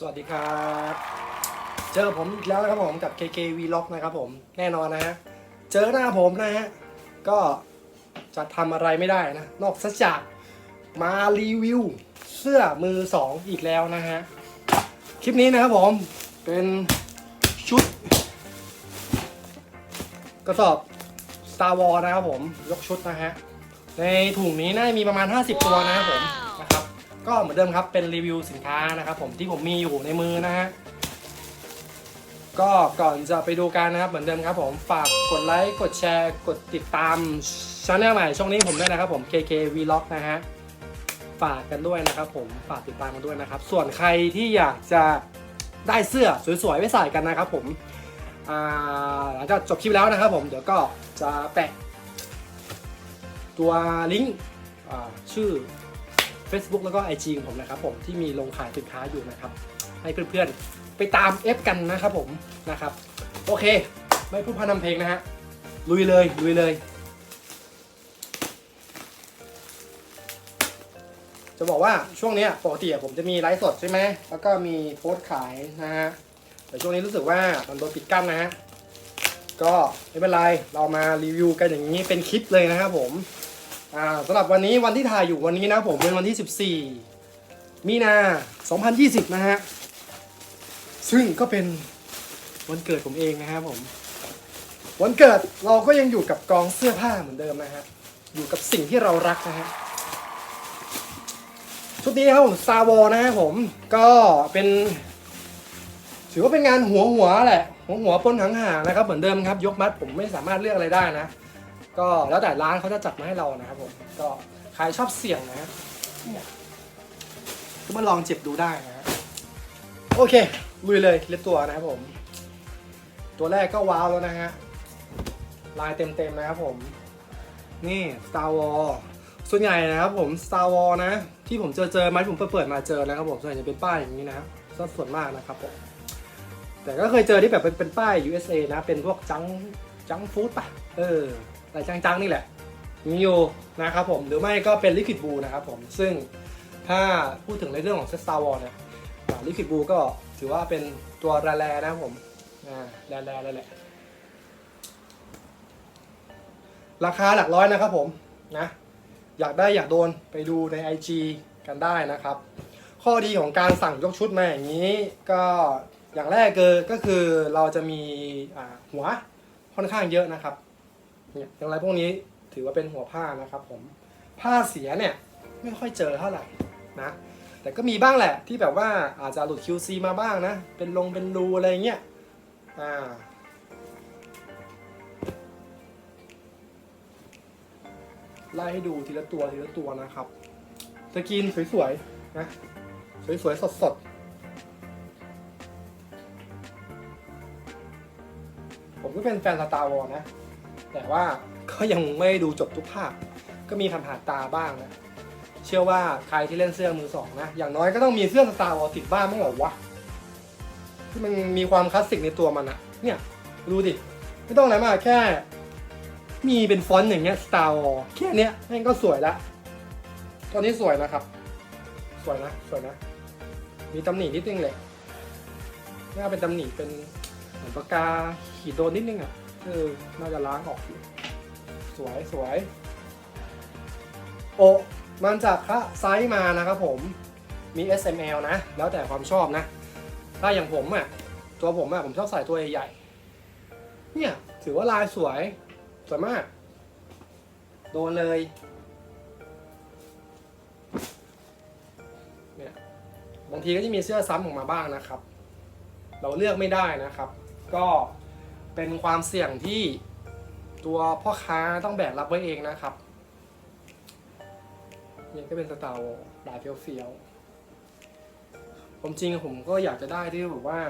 สวัสดีครับ เจอผมอีกแล้วนะครับผมกับ KK Vlog นะครับผมแน่นอนนะฮะเจอหน้าผมนะฮะก็จะทำอะไรไม่ได้นะ นอกจากมารีวิวเสื้อมือสองอีกแล้วนะฮะคลิปนี้นะครับผมเป็นชุด กระสอบ Star Wars นะครับผมยกชุดนะฮะในถุงนี้น่าจะมีประมาณ 50 ตัวนะครับผมนะครับ ก็เหมือนเดิมครับเป็นรีวิวสินค้านะครับผมที่ผมมีอยู่ในมือนะฮะก็ก่อนจะไปดูกันนะครับเหมือนเดิมครับผมฝากกดไลค์กดแชร์กดติดตามช่องใหม่ช่องนี้ผมด้วยนะครับผม KK Vlog นะฮะฝากกันด้วยนะครับผมฝากติดตามกันด้วยนะครับ ส่วนใครที่อยากจะได้เสื้อสวยๆไว้ใส่กันนะครับผมอ่าหลังจากจบคลิปแล้วนะครับผมเดี๋ยวก็จะแปะตัวลิงก์ชื่อ Facebook แล้วก็ IG ของผมนะครับผมที่มีลงขายสินค้าอยู่นะครับ ให้เพื่อนๆ ไปตาม F กันนะครับผมนะครับ โอเค ไม่พูดพานำเพลงนะฮะลุยเลยลุยเลย จะบอกว่าช่วงเนี้ยปกติผมจะมีไลฟ์สดใช่ไหมแล้วก็มีโพสต์ขายนะฮะแต่ช่วงนี้รู้สึกว่ามันโดนปิดกั้นนะฮะก็ไม่เป็นไรเรามารีวิวกันอย่างนี้เป็นคลิปเลยนะครับผม อ่าสำหรับวันนี้วันที่ถ่ายอยู่วันนี้นะผมเป็นวันที่ 14 มีนา 2020 นะฮะ ซึ่งก็เป็นวันเกิดผมเองนะครับผม วันเกิดเราก็ยังอยู่กับกองเสื้อผ้าเหมือนเดิมนะฮะ อยู่กับสิ่งที่เรารักนะฮะ ชุดนี้ครับผมซาวอนะฮะผม ก็เป็น ถือว่าเป็นงานหัวหัวแหละ หัวหัวปนหางหางนะครับเหมือนเดิมครับ ยกมัดผมไม่สามารถเลือกอะไรได้นะ ก็แล้วแต่ร้านเขาจะจัดมาให้เรานะครับผมก็ใครชอบเสี่ยงนะฮะเนี่ยก็มาลองเจ็บดูได้นะฮะโอเคลุยเลยเล็บตัวนะครับผม ตัวแรกก็ว้าวแล้วนะฮะลายเต็มๆนะครับผม นี่ Star Wars ส่วนใหญ่นะครับผม Star Wars นะ ที่ผมเจอเจอมาที่ผมเปิดๆมาเจอนะครับผมส่วนใหญ่จะเป็นป้ายอย่างนี้นะครับส่วนมากนะครับผมแต่ก็เคยเจอที่แบบเป็นเป็นป้าย USA นะ เป็นพวกจังจังฟู้ดป่ะ เออ แต่จังๆนี่แหละ มีอยู่นะครับผมหรือไม่ก็เป็นลิควิดบูนะครับผมซึ่งถ้าพูดถึงในเรื่องของเซต Star Wars เนี่ยลิควิดบูก็ถือว่าเป็นตัวแร่ๆนะครับผมอ่าแร่ๆเลยแหละราคาหลักร้อยนะครับผมนะอยากได้อยากโดนไปดูใน IG กันได้นะครับ ข้อดีของการสั่งยกชุดมาอย่างนี้ก็อย่างแรกเกิก็คือเราจะมีหัวค่อนข้างเยอะนะครับ เนี่ยอย่างไรพวกนี้ถือว่าเป็นหัวผ้านะครับผมผ้าเสียเนี่ยไม่ค่อยเจอเท่าไหร่นะแต่ก็มีบ้างแหละที่แบบว่าอาจจะหลุด QC มาบ้างนะ เป็นลงเป็นรูอะไรเงี้ยอ่าไล่ให้ดูทีละตัวทีละตัวนะครับสกรีนสวยๆนะสวยๆสดๆผมก็เป็นแฟนสตาร์วอลนะ แต่ว่าก็ยังไม่ดูจบทุกภาค ก็มีผ่านๆตาบ้างนะ เชื่อว่าใครที่เล่นเสื้อมือสองนะ อย่างน้อยก็ต้องมีเสื้อสตาร์วอลติดบ้านมั้งเหรอวะ ที่มันมีความคลาสสิกในตัวมันอะเนี่ยดูดิ ไม่ต้องอะไรมากแค่ มีเป็นฟอนต์อย่างเงี้ย Star Wars แค่เนี้ยแม่งก็สวยละตัวนี้สวยนะครับ สวยนะ สวยนะ มีตำหนินิดนึงเลยน่าเป็นตำหนิเป็นเหมือนปากกาขีดโดนนิดนึงอะ เออ น่าจะล้างออกอยู่สวยสวย โอมันจากคะไซส์มานะครับผม มี S M L นะ แล้วแต่ความชอบนะ ถ้าอย่างผมอะ ตัวผมอะ ผมชอบใส่ตัวใหญ่ๆ เนี่ย ถือว่าลายสวย สวยมาก โดนเลยเนี่ยบางทีก็จะมีเสื้อซ้ำออกมาบ้างนะครับ เราเลือกไม่ได้นะครับ ก็ เป็นความเสี่ยงที่ตัวพ่อค้าต้องแบกรับไว้เองนะครับนี่ก็เป็นสไตล์ลายเฟี้ยวๆผมจริงผมก็อยากจะได้ที่แบบว่า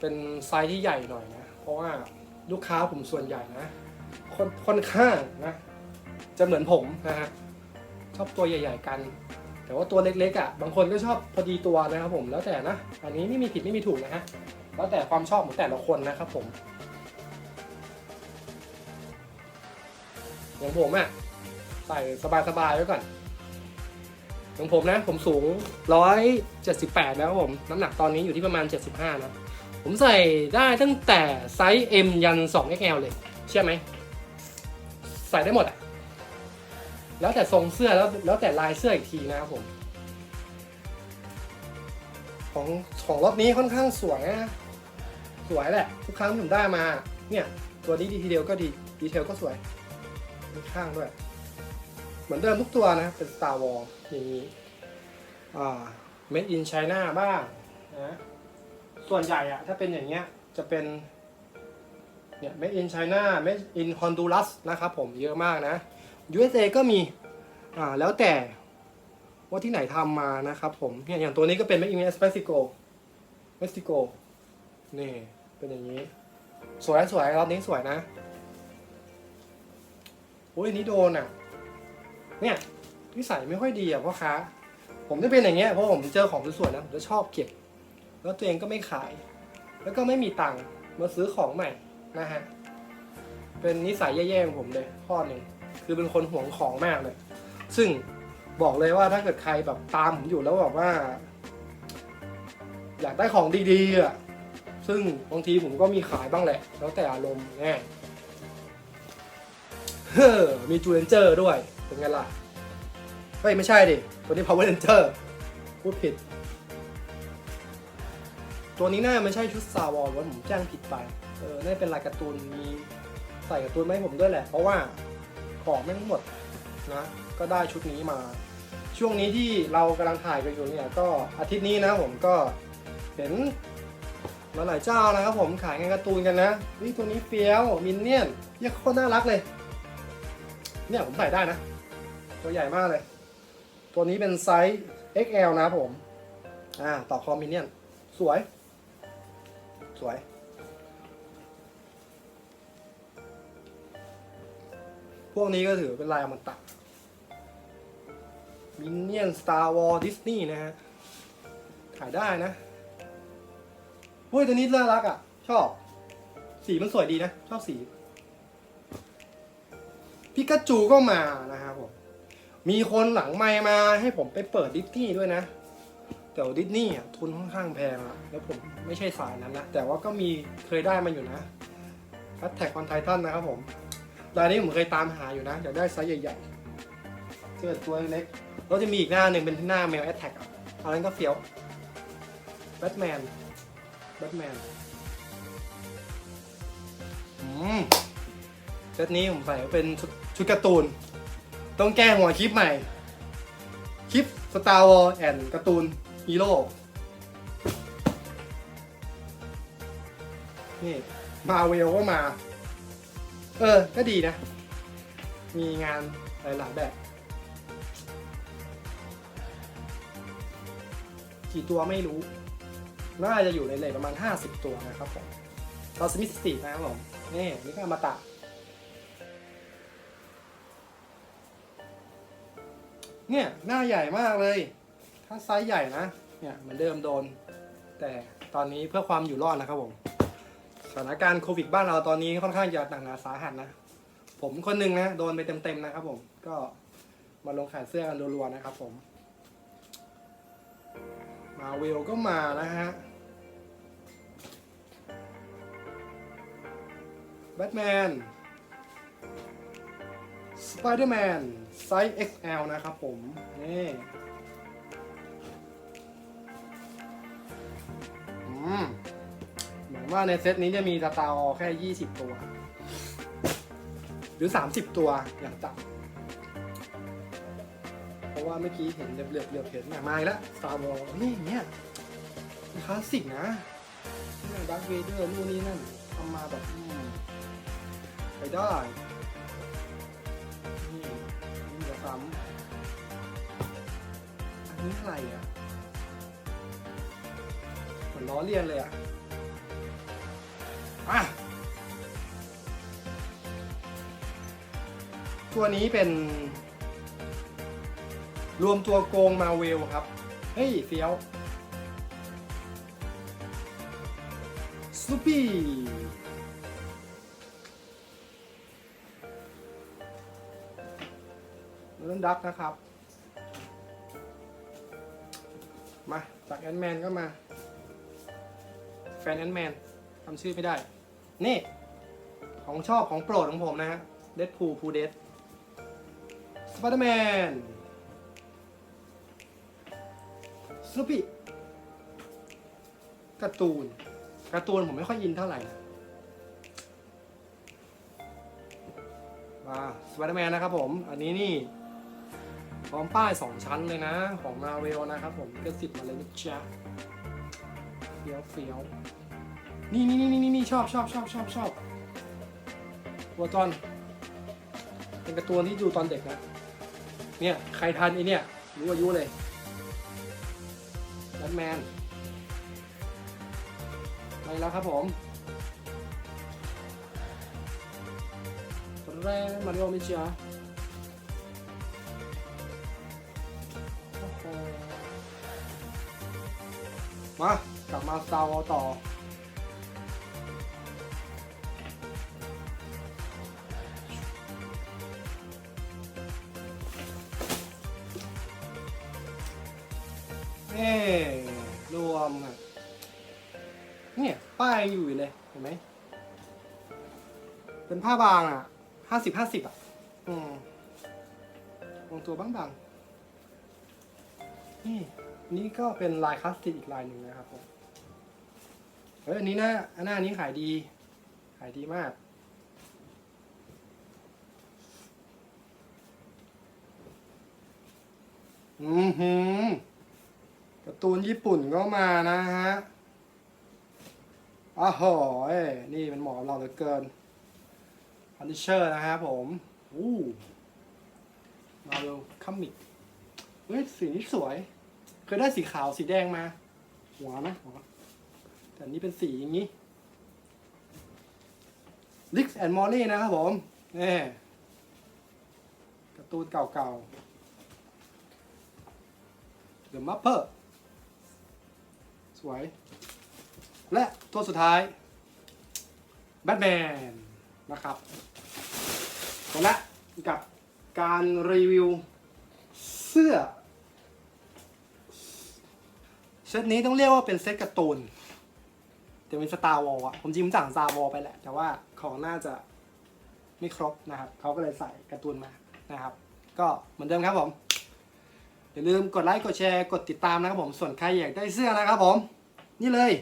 เป็นไซส์ที่ใหญ่หน่อยนะ เพราะว่าลูกค้าผมส่วนใหญ่นะค่อนค่อนข้างนะ จะเหมือนผมนะฮะชอบตัวใหญ่ ๆ กัน แต่ว่าตัวเล็กๆอะ บางคนก็ชอบพอดีตัวนะครับผมแล้วแต่นะ อันนี้ไม่มีผิดไม่มีถูกนะฮะ แล้วแต่ความชอบของแต่ละคนนะครับผม อย่างผมอะใส่สบายๆไว้ก่อนของผมนะ ผมสูง 178แล้วครับผม น้ำหนักตอนนี้อยู่ที่ประมาณ 75 นะ ผมใส่ได้ตั้งแต่ไซส์ M ยัน 2XL เลย เชื่อไหม ใส่ได้หมดอะแล้วแต่ทรงเสื้อแล้วแล้วแต่ลายเสื้ออีกทีนะครับผมของของรถนี้ค่อนข้างสวยนะ สวยแหละ ทุกครั้งที่ผมได้มา เนี่ย ตัวนี้ดีทีเดียวก็ดีดีเทลก็สวยมีข้างด้วย เหมือนเดิมทุกตัวนะ เป็น Star Wars อย่างนี้อ่า Made in China บ้างนะส่วนใหญ่อะถ้าเป็นอย่างเงี้ยจะเป็นเนี่ย Made in China Made in Honduras นะครับผมเยอะมากนะ USA ก็มีอ่าแล้วแต่ว่าที่ไหนทำมานะครับผมเนี่ยอย่างตัวนี้ก็เป็น Made in Mexico Mexico นี่ เป็นอย่างนี้ สวยสวยรอบนี้สวยนะโอ้ยนนี้โดนอะ เนี่ยนิสัยไม่ค่อยดีอะพ่อค้า ผมจะเป็นอย่างเงี้ยเพราะผมเจอของสวยๆนะผมจะชอบเก็บ แล้วตัวเองก็ไม่ขาย แล้วก็ไม่มีตังค์มาซื้อของใหม่นะฮะ เป็นนิสัยแย่ๆของผมเลยข้อหนึ่งคือเป็นคนห่วงของมากเลย ซึ่งบอกเลยว่าถ้าเกิดใครแบบตามผมอยู่แล้วแบบว่า อยากได้ของดีๆอะ ซึ่งบางทีผมก็มีขายบ้างแหละ แล้วแต่อารมณ์แน่เฮ้อมีจูเลนเจอร์ด้วย เป็นไงล่ะ เฮ้ย ไม่ใช่ดิ ตัวนี้ Power Ranger พูดผิด ตัวนี้น่าไม่ใช่ชุด Star Wars ว่าผมแจ้งผิดไป เออน่าเป็นลายการ์ตูนมีใส่การ์ตูนมาให้ผมด้วยแหละ เพราะว่าของไม่ทั้งหมดนะ ก็ได้ชุดนี้มา ช่วงนี้ที่เรากำลังถ่ายกันอยู่เนี่ย ก็อาทิตย์นี้นะผมก็เห็น มาหลายเจ้านะครับผมขายงานการ์ตูนกันนะนี่ตัวนี้เฟี้ยวมินเนี่ยนเยี่ยโคตรน่ารักเลย เนี่ยผมใส่ได้นะ ตัวใหญ่มากเลย ตัวนี้เป็นไซส์ XL นะผม อ่า ต่อคอมินเนี่ยนสวย สวย พวกนี้ก็ถือเป็นลายอมตะมินเนี่ยนสตาร์วอลดิสนีย์นะฮะ ขายได้นะ ฮ้ยตัวนี้น่ารักอะ ชอบ สีมันสวยดีนะ ชอบสี พิกาจูก็มานะครับผม มีคนหลังไมมาให้ผมไปเปิดดิสนีย์ด้วยนะ แต่ดิสนีย์อะทุนค่อนข้างแพงอะ แล้วผมไม่ใช่สายนั้นนะ แต่ว่าก็มีเคยได้มาอยู่นะคัตแท็กคอนไททันนะครับผมรายนี้ผมเคยตามหาอยู่นะ อยากได้ไซส์ใหญ่ๆเสื้อตัวเล็กแล้วจะมีอีกหน้าหนึ่งเป็นหน้าแมวแอตแทกอะอันนั้นก็เฟี้ยวแบทแมน แบทแมนอืมเซตนี้ผมใส่เป็นชุดชุดการ์ตูน ต้องแก้หัวคลิปใหม่ คลิป Star Wars แอนการ์ตูนฮีโร่ นี่มาเวลก็มา เออ ก็ดีนะ มีงานหลายๆแบบ กี่ตัวไม่รู้ น่าจะอยู่ในเลทประมาณ 50 ตัวนะครับผมตอนสมิธสตีนะครับผมนี่นี่ก็อมาตะเนี่ยหน้าใหญ่มากเลย ถ้าไซส์ใหญ่นะ เนี่ยเหมือนเดิมโดน แต่ตอนนี้เพื่อความอยู่รอดนะครับผมสถานการณ์โควิดบ้านเราตอนนี้ค่อนข้างจะหนักหนาสาหัสนะ ผมคนหนึ่งนะโดนไปเต็มๆนะครับผมก็มาลงขายเสื้อกันรัวๆนะครับผม มาเวลก็มานะฮะ แบทแมน สไปเดอร์แมน ไซส์ XL นะครับผม นี่เหมือนว่าในเซตนี้จะมีสตาร์แค่ 20 ตัว หรือ 30 ตัวอย่างต่ำเพราะว่าเมื่อกี้เห็นเหลือบเหลือบเหลือบเห็นเนี่ยมาอีกแล้วสตาร์วอลนี่เนี่ยคลาสสิกนะนี่ดักเวเดอร์นู่นนี่นั่น ทำมาแบบไปได้นี่นี่จะซ้ำอันนี้อะไรอะเหมือนล้อเลียนเลยอะอะตัวนี้เป็น รวมตัวโกงมาเวลครับ เฮ้ยเฟี้ยว สโนปี้เรื่องดักนะครับ มาจากแอนแมนก็มา แฟนแอนแมนทำชื่อไม่ได้ นี่ ของชอบของโปรดของผมนะฮะเดดพูพูเดดสไปเดอร์แมนสโนปี้การ์ตูน การ์ตูนผมไม่ค่อยอินเท่าไหร่มาสไปเดอร์แมนนะครับผม อันนี้นี่พร้อมป้ายสองชั้นเลยนะ ของมาเวลนะครับผมก็สิบมาเลยนะจ๊ะเฟี้ยวเฟี้ยวนี่นี่นี่นี่นี่ชอบชอบชอบชอบชอบตัวตอน เป็นการ์ตูนที่ดูตอนเด็กนะ เนี่ย ใครทันไอเนี่ย รู้อายุเลยแบทแมน ไปแล้วครับผมตัวแรกมาริโอมิจิอามา กลับมาซาวต่อเอ้รวมอะเนี่ย ป้ายอยู่เลยเห็นไหมเป็นผ้าบางอะห้าสิบห้าสิบอะ อืมลงตัวบางๆนี่นนี้ก็เป็นลายคลาสสิกอีกลายหนึ่งนะครับผมเฮ้ยอันนี้นะอันหน้านี้ขายดี ขายดีมากอือหือการ์ตูนญี่ปุ่นก็มานะฮะ อ้าวโหนี่เป็นหมอเราเหลือเกินพันดิเชอร์นะครับผมอู้มาเวคัมมิกเฮ้ยสีนี้สวย เคยได้สีขาวสีแดงมา หัวนะหัวแต่นี้เป็นสีอย่างนี้ลิกแอนด์มอลลี่นะครับผมนี่การ์ตูนเก่าๆ The Mapper สวย และตัวสุดท้ายแบทแมนนะครับหมดละกับการรีวิวเสื้อเซตนี้ต้องเรียกว่าเป็นเซตการ์ตูนแต่เป็นสตาร์วอลอะผมจริงๆสั่งสตาร์วอลไปแหละ แต่ว่าของน่าจะไม่ครบนะครับ เขาก็เลยใส่การ์ตูนมานะครับ ก็เหมือนเดิมครับผม อย่าลืมกดไลค์ กดแชร์ กดติดตามนะครับผม ส่วนใครอยากได้เสื้อนะครับผม นี่เลย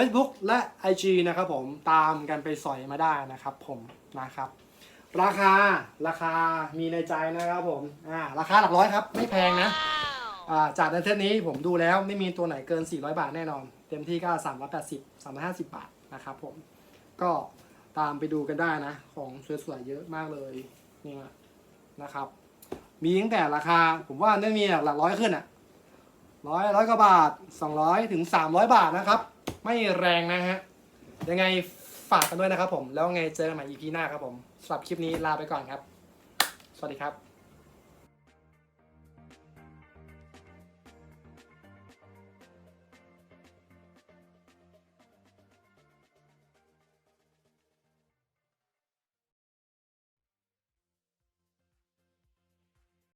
Facebook และ IG นะครับผมตามกันไปสอยมาได้นะครับผมนะครับ ราคาราคามีในใจนะครับผมอ่าราคาหลักร้อยครับ ไม่แพงนะอ่าจากในเทปนี้ผมดูแล้วไม่มีตัวไหนเกิน 400 บาทแน่นอน เต็มที่ก็ 380 350 บาทนะครับผมก็ตามไปดูกันได้นะ ของสวยๆเยอะมากเลยเนี่ยนะครับ มีตั้งแต่ราคาผมว่าไม่มีหลักร้อยขึ้นอะร้อยร้อยกว่าบาท 200ถึง300 บาทนะครับ ไม่แรงนะฮะ ยังไงฝากกันด้วยนะครับผม แล้วไงเจอกันใหม่ EP หน้าครับผมสำหรับคลิปนี้ลาไปก่อนครับ สวัสดีครับ